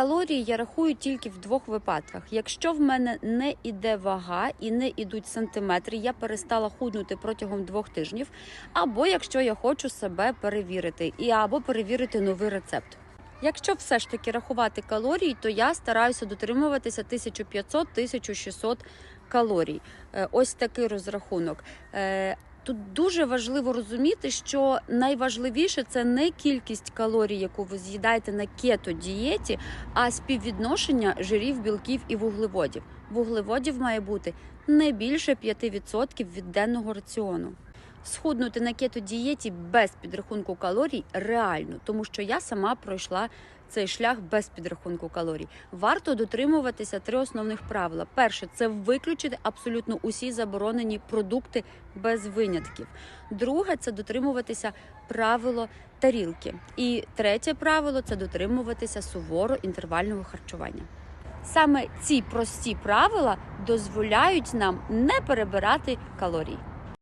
Калорії я рахую тільки в двох випадках. Якщо в мене не іде вага і не ідуть сантиметри, я перестала худнути протягом двох тижнів, або якщо я хочу себе перевірити, і або перевірити новий рецепт. Якщо все ж таки рахувати калорії, то я стараюся дотримуватися 1500-1600 калорій. Е, Ось такий розрахунок. Тут дуже важливо розуміти, що найважливіше це не кількість калорій, яку ви з'їдаєте на кето-дієті, а співвідношення жирів, білків і вуглеводів. Вуглеводів має бути не більше 5% від денного раціону. Схуднути на кето-дієті без підрахунку калорій реально, тому що я сама пройшла цей шлях без підрахунку калорій. Варто дотримуватися три основних правила. Перше це виключити абсолютно усі заборонені продукти без винятків. Друге це дотримуватися правило тарілки. І третє правило це дотримуватися суворо інтервального харчування. Саме ці прості правила дозволяють нам не перебирати калорій.